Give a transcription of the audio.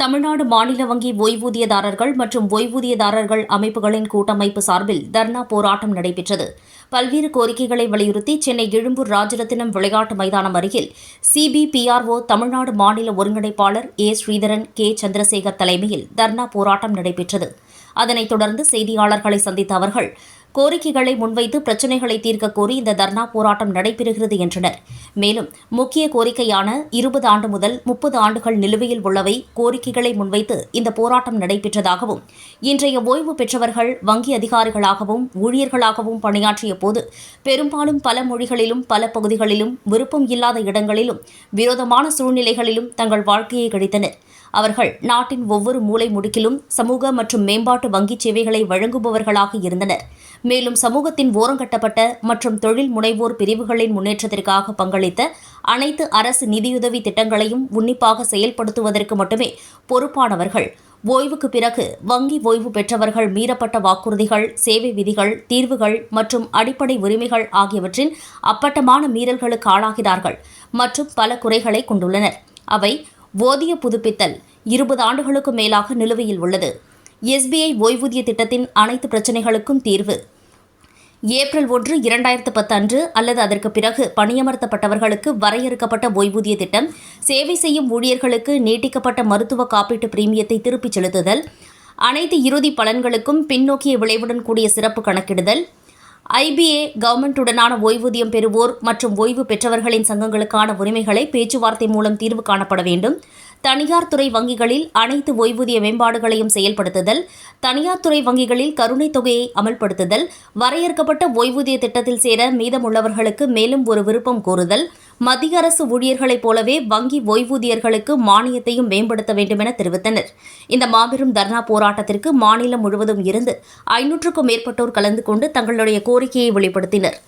தமிழ்நாடு மாநில வங்கி ஓய்வூதியதாரர்கள் மற்றும் ஓய்வூதியதாரர்கள் அமைப்புகளின் கூட்டமைப்பு சார்பில் தர்ணா போராட்டம் நடைபெற்றது. பல்வேறு கோரிக்கைகளை வலியுறுத்தி சென்னை எழும்பூர் ராஜரத்தினம் விளையாட்டு மைதானம் அருகில் சிபிபிஆர்ஓ தமிழ்நாடு மாநில ஒருங்கிணைப்பாளர் ஏ ஸ்ரீதரன் கே சந்திரசேகர் தலைமையில் தர்ணா போராட்டம் நடைபெற்றது. அதனைத் தொடர்ந்து செய்தியாளர்களை சந்தித்த அவர்கள் கோரிக்கைகளை முன்வைத்து பிரச்சினைகளை தீர்க்க கோரி இந்த தர்ணா போராட்டம் நடைபெறுகிறது என்றனர். மேலும் முக்கிய கோரிக்கையான இருபது ஆண்டு முதல் முப்பது ஆண்டுகள் நிலுவையில் உள்ளவை கோரிக்கைகளை முன்வைத்து இந்த போராட்டம் நடைபெற்றதாகவும் இன்றைய ஓய்வு பெற்றவர்கள் வங்கி அதிகாரிகளாகவும் ஊழியர்களாகவும் பணியாற்றிய போது பெரும்பாலும் பல மொழிகளிலும் பல பகுதிகளிலும் விருப்பம் இல்லாத இடங்களிலும் விரோதமான சூழ்நிலைகளிலும் தங்கள் வாழ்க்கையை கழித்தனா் அவர்கள் நாட்டின் ஒவ்வொரு மூலை முடுக்கிலும் சமூக மற்றும் மேம்பாட்டு வங்கிச் சேவைகளை வழங்குபவர்களாக இருந்தனர். மேலும் சமூகத்தின் ஓரங்கட்டப்பட்ட மற்றும் தொழில் முனைவோர் பிரிவுகளின் முன்னேற்றத்திற்காக பங்களித்த அனைத்து அரசு நிதியுதவி திட்டங்களையும் உன்னிப்பாக செயல்படுத்துவதற்கு மட்டுமே பொறுப்பானவர்கள். ஓய்வுக்கு பிறகு வங்கி ஓய்வு பெற்றவர்கள் மீறப்பட்ட வாக்குறுதிகள் சேவை விதிகள் தீர்வுகள் மற்றும் அடிப்படை உரிமைகள் ஆகியவற்றின் அப்பட்டமான மீறல்களுக்கு ஆளாகிறார்கள் மற்றும் பல குறைகளை கொண்டுள்ளனர். அவை ஓதிய புதுப்பித்தல் இருபது ஆண்டுகளுக்கு மேலாக நிலுவையில் உள்ளது. எஸ்பிஐ ஓய்வூதிய திட்டத்தின் அனைத்து பிரச்சினைகளுக்கும் தீர்வு. ஏப்ரல் ஒன்று இரண்டாயிரத்து பத்து அன்று அல்லது அதற்கு பிறகு பணியமர்த்தப்பட்டவர்களுக்கு வரையறுக்கப்பட்ட ஓய்வூதிய திட்டம் சேவை செய்யும் ஊழியர்களுக்கு நீட்டிக்கப்பட்ட மருத்துவ காப்பீட்டு பிரீமியத்தை திருப்பிச் செலுத்துதல் அனைத்து இறுதி பலன்களுக்கும் பின்னோக்கிய விளைவுடன் கூடிய சிறப்பு கணக்கிடுதல் ஐபிஏ கவர்மெண்ட்டுடனான ஓய்வூதியம் பெறுவோர் மற்றும் ஓய்வு பெற்றவர்களின் சங்கங்களுக்கான உரிமைகளை பேச்சுவார்த்தை மூலம் தீர்வு காணப்பட வேண்டும். தனியார் துறை வங்கிகளில் அனைத்து ஓய்வூதிய மேம்பாடுகளையும் செயல்படுத்துதல் தனியார் துறை வங்கிகளில் கருணைத் தொகையை அமல்படுத்துதல் வரையறுக்கப்பட்ட ஓய்வூதிய திட்டத்தில் சேர மீதமுள்ளவர்களுக்கு மேலும் ஒரு விருப்பம் கோருதல் மத்திய அரசு ஊழியர்களைப் போலவே வங்கி ஓய்வூதியர்களுக்கு மானியத்தையும் மேம்படுத்த வேண்டுமென தெரிவித்தனர். இந்த மாபெரும் தர்ணா போராட்டத்திற்கு மாநிலம் முழுவதும் இருந்து ஐநூற்றுக்கும் மேற்பட்டோர் கலந்து கொண்டு தங்களுடைய கோரிக்கையை வெளிப்படுத்தினர்.